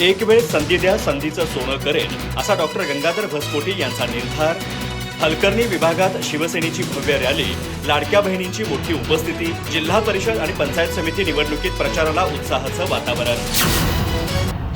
एक वेळ संधी द्या संधीचं सोनं करेल असा डॉक्टर गंगाधर भसकोटी यांचा निर्धार. हलकर्णी विभागात शिवसेनेची भव्य रॅली लाडक्या बहिणींची मोठी उपस्थिती जिल्हा परिषद आणि पंचायत समिती निवडणुकीत प्रचाराला उत्साहाचं वातावरण.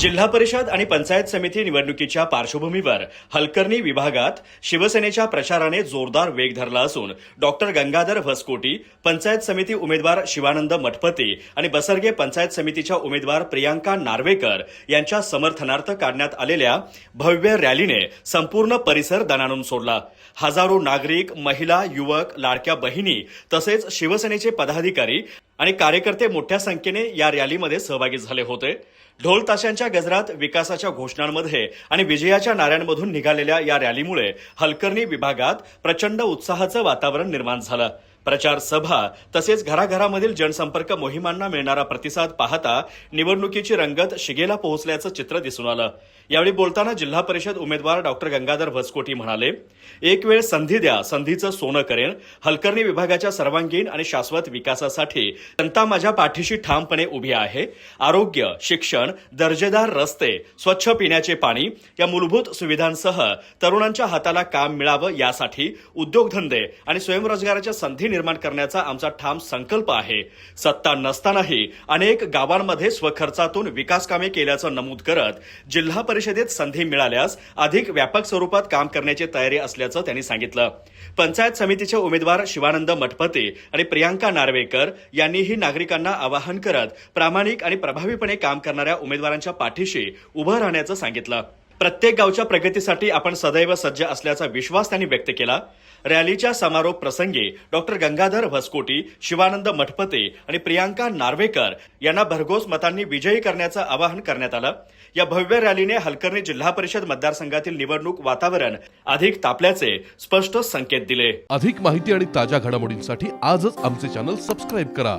जिल्हा परिषद आणि पंचायत समिती निवडणुकीच्या पार्श्वभूमीवर हलकर्णी विभागात शिवसेनेच्या प्रचाराने जोरदार वेग धरला असून डॉक्टर गंगाधर भसकोटी पंचायत समिती उमेदवार शिवानंद मठपती आणि बसर्गे पंचायत समितीच्या उमेदवार प्रियांका नार्वेकर यांच्या समर्थनार्थ काढण्यात आलेल्या भव्य रॅलीने संपूर्ण परिसर दणाणून सोडला. हजारो नागरिक महिला युवक लाडक्या बहिणी तसेच शिवसेनेचे पदाधिकारी आणि कार्यकर्ते मोठ्या संख्येने या रॅलीमध्ये सहभागी झाले होते. ढोल ताशांच्या गजरात विकासाच्या घोषणांमध्ये आणि विजयाच्या नाऱ्यांमधून निघालेल्या या रॅलीमुळे हलकर्णी विभागात प्रचंड उत्साहाचं वातावरण निर्माण झालं. प्रचार सभा तसेच घराघरामधील जनसंपर्क मोहिमांना मिळणारा प्रतिसाद पाहता निवडणुकीची रंगत शिगेला पोहोचल्याचं चित्र दिसून आलं. यावेळी बोलताना जिल्हा परिषद उमेदवार डॉक्टर गंगाधर भसकोटी म्हणाले एक वेळ संधी द्या संधीचं सोनं करेन. हलकर्णी विभागाच्या सर्वांगीण आणि शाश्वत विकासासाठी जनता माझ्या पाठीशी ठामपणे उभी आहे. आरोग्य शिक्षण दर्जेदार रस्ते स्वच्छ पिण्याचे पाणी या मूलभूत सुविधांसह तरुणांच्या हाताला काम मिळावं यासाठी उद्योगधंदे आणि स्वयंरोजगाराच्या संधी निर्माण करण्याचा आमचा ठाम संकल्प आहे. सत्ता नसतानाही अनेक गावांमध्ये स्वखर्चातून विकास कामे केल्याचं नमूद करत जिल्हा परिषदेत संधी मिळाल्यास अधिक व्यापक स्वरूपात काम करण्याची तयारी असल्याचं त्यांनी सांगितलं. पंचायत समितीचे उमेदवार शिवानंद मठपते आणि प्रियांका नार्वेकर यांनीही नागरिकांना आवाहन करत प्रामाणिक आणि प्रभावीपणे काम करणाऱ्या उमेदवारांच्या पाठीशी उभं राहण्याचं सांगितलं. प्रत्येक गावच्या प्रगतीसाठी आपण सदैव सज्ज असल्याचा विश्वास त्यांनी व्यक्त केला. रॅलीच्या समारोप प्रसंगी डॉक्टर गंगाधर भसकोटी शिवानंद मठपते आणि प्रियांका नार्वेकर यांना भरघोस मतांनी विजयी करण्याचं आवाहन करण्यात आलं. या भव्य रॅलीने हलकर्णी जिल्हा परिषद मतदारसंघातील निवडणूक वातावरण अधिक तापल्याचे स्पष्ट संकेत दिले. अधिक माहिती आणि ताज्या घडामोडींसाठी आजच आमचे चॅनल सबस्क्राईब करा.